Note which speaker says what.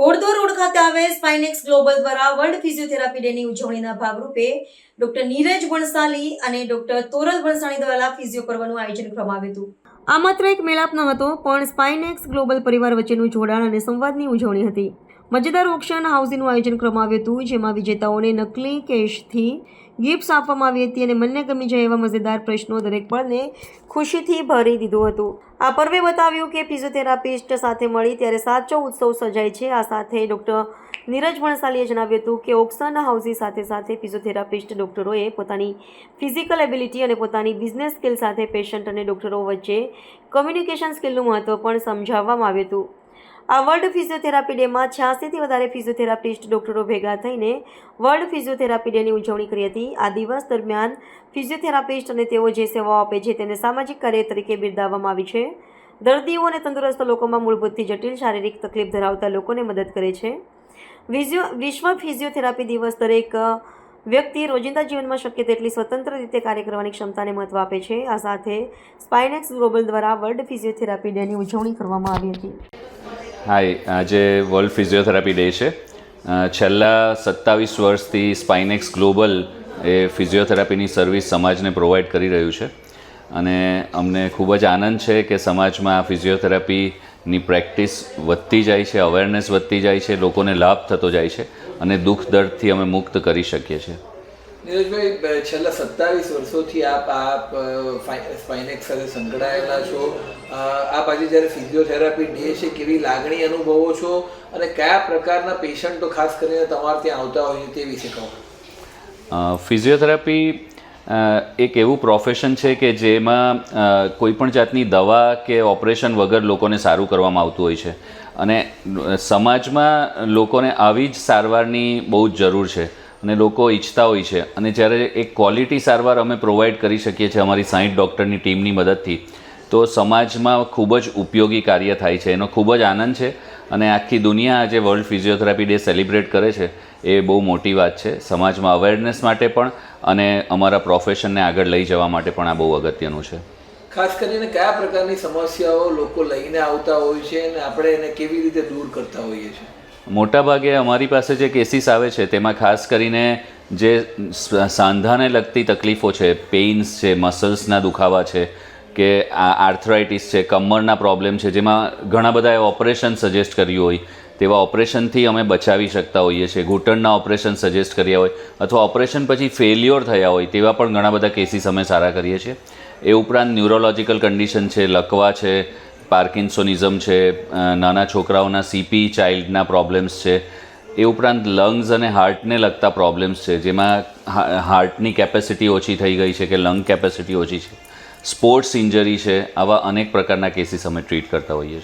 Speaker 1: ઘોડદોર road ખાતે આવે Spinex global દ્વારા વર્લ્ડ ફિઝિયોથેરાપી ડેની ઉજવણીના ભાગરૂપે ડોક્ટર નીરજ વણસાલી અને ડોક્ટર તોરલ વણસાણી દ્વારા ફિઝિયો કરવાનું આયોજન કરવામાં આવ્યું હતું. આ માત્ર એક મેળાપ ન હતો, પણ સ્પાઇનેક્સ ગ્લોબલ પરિવાર વચ્ચેનું જોડાણ અને સંવાદની ઉજવણી હતી. મજેદાર ઓક્શન હાઉસિંગનું આયોજન કરવામાં આવ્યું હતું, જેમાં વિજેતાઓને નકલી કેશથી ગિફ્ટ્સ આપવામાં આવી હતી અને મનને ગમી જાય એવા મજેદાર પ્રશ્નો દરેક પળને ખુશીથી ભરી દીધું હતું. આ પર્વે બતાવ્યું કે ફિઝિયોથેરાપિસ્ટ સાથે મળી ત્યારે સાચો ઉત્સવ સજાય છે. આ સાથે ડૉક્ટર નીરજ ભણસાલીએ જણાવ્યું હતું કે ઓક્સન હાઉસી સાથે સાથે ફિઝિયોથેરાપિસ્ટ ડૉક્ટરોએ પોતાની ફિઝિકલ એબિલિટી અને પોતાની બિઝનેસ સ્કિલ સાથે પેશન્ટ અને ડૉક્ટરો વચ્ચે કમ્યુનિકેશન સ્કિલનું મહત્ત્વ પણ સમજાવવામાં આવ્યું હતું. આ વર્લ્ડ ફિઝિયોથેરાપી ડેમાં છ્યાસીથી વધારે ફિઝિયોથેરાપિસ્ટ ડૉક્ટરો ભેગા થઈને વર્લ્ડ ફિઝિયોથેરાપી ડેની ઉજવણી કરી હતી. આ દિવસ દરમિયાન ફિઝિયોથેરાપિસ્ટ અને તેઓ જે સેવાઓ આપે છે તેને સામાજિક કાર્ય તરીકે બિરદાવવામાં આવી છે. દર્દીઓ અને તંદુરસ્ત લોકોમાં મૂળભૂતથી જટિલ શારીરિક તકલીફ ધરાવતા લોકોને મદદ કરે છે. વિશ્વ ફિઝિયોથેરાપી દિવસ દરેક વ્યક્તિ રોજિંદા જીવનમાં શક્ય તેટલી સ્વતંત્ર રીતે કાર્ય કરવાની ક્ષમતાને મહત્વ આપે છે. આ સાથે સ્પાઇનેક્સ ગ્લોબલ દ્વારા વર્લ્ડ ફિઝિયોથેરાપી ડેની ઉજવણી કરવામાં આવી હતી.
Speaker 2: હાય આજે વર્લ્ડ ફિઝિયોથેરાપી ડે છે. છેલ્લા સત્તાવીસ વર્ષથી સ્પાઇનેક્સ ગ્લોબલ એ ફિઝિયોથેરાપીની સર્વિસ સમાજને પ્રોવાઈડ કરી રહ્યું છે. અને અમને ખૂબ જ આનંદ છે કે સમાજમાં આ ફિઝિયોથેરાપીની પ્રેક્ટિસ વધતી જાય છે અવેરનેસ વધતી જાય છે, લોકોને લાભ થતો જાય છે અને દુઃખ દર્દથી અમે મુક્ત કરી શકીએ છીએ.
Speaker 3: નીરજભાઈ છેલ્લા સત્તાવીસ વર્ષોથી આપ આપ સ્પાઇનેક્સ સાથે સંકળાયેલા છો. આપ આજે જ્યારે ફિઝિયોથેરાપી ડે છે, કેવી લાગણી અનુભવો છો અને કયા પ્રકારના પેશન્ટો, ખાસ કરીને તમારે ત્યાં આવતા હોય તે વિશે કહો.
Speaker 2: ફિઝિયોથેરાપી એક એવું પ્રોફેશન છે કે જેમાં કોઈપણ જાતની દવા કે ઓપરેશન વગર લોકોને સારું કરવામાં આવતું હોય છે. અને સમાજમાં લોકોને આવી જ સારવારની બહુ જ જરૂર છે. અને લોકો ઈચ્છતા હોય છે. અને જ્યારે એક ક્વોલિટી સારવાર અમે પ્રોવાઈડ કરી શકીએ છીએ અમારી સાઠ ડૉક્ટરની ટીમની મદદથી, તો સમાજમાં ખૂબ જ ઉપયોગી કાર્ય થાય છે. એનો ખૂબ જ આનંદ છે. અને આખી દુનિયા આજે વર્લ્ડ ફિઝિયોથેરાપી ડે સેલિબ્રેટ કરે છે. એ બહુ મોટી વાત છે. સમાજમાં અવેરનેસ માટે પણ અને અમારા પ્રોફેશનને આગળ લઈ જવા માટે પણ આ બહુ અગત્યનું છે.
Speaker 3: ખાસ કરીને કયા પ્રકારની સમસ્યાઓ લોકો લઈને આવતા હોય છે અને આપણે એને કેવી રીતે દૂર કરતા હોઈએ છીએ?
Speaker 2: મોટાભાગે અમારી પાસે જે કેસીસ આવે છે, તેમાં ખાસ કરીને જે સાંધાને લગતી તકલીફો છે પેઇન્સ છે મસલ્સના દુખાવા છે, કે આ આર્થરાઇટિસ છે, કમરના પ્રોબ્લેમ છે, જેમાં ઘણા બધા ઓપરેશન સજેસ્ટ કર્યું હોય, તેવા ઓપરેશનથી અમે બચાવી શકતા હોઈએ છીએ. ઘૂંટણના ઓપરેશન સજેસ્ટ કર્યા હોય, અથવા ઓપરેશન પછી ફેલ્યોર થયા હોય, તેવા પણ ઘણા બધા કેસીસ અમે સારા કરીએ છીએ. એ ઉપરાંત ન્યુરોલોજિકલ કન્ડિશન છે, લકવા છે પાર્કિન્સોનિઝમ છે નાના છોકરાઓના સીપી ચાઇલ્ડના પ્રોબ્લેમ્સ છે, એ ઉપરાંત લંગ્સ અને હાર્ટને લગતા પ્રોબ્લેમ્સ છે, જેમાં હાર્ટની કેપેસિટી ઓછી થઈ ગઈ છે કે લંગ કેપેસિટી ઓછી છે. સ્પોર્ટ્સ ઇન્જરી છે, આવા અનેક પ્રકારના કેસીસ અમે ટ્રીટ કરતા હોઈએ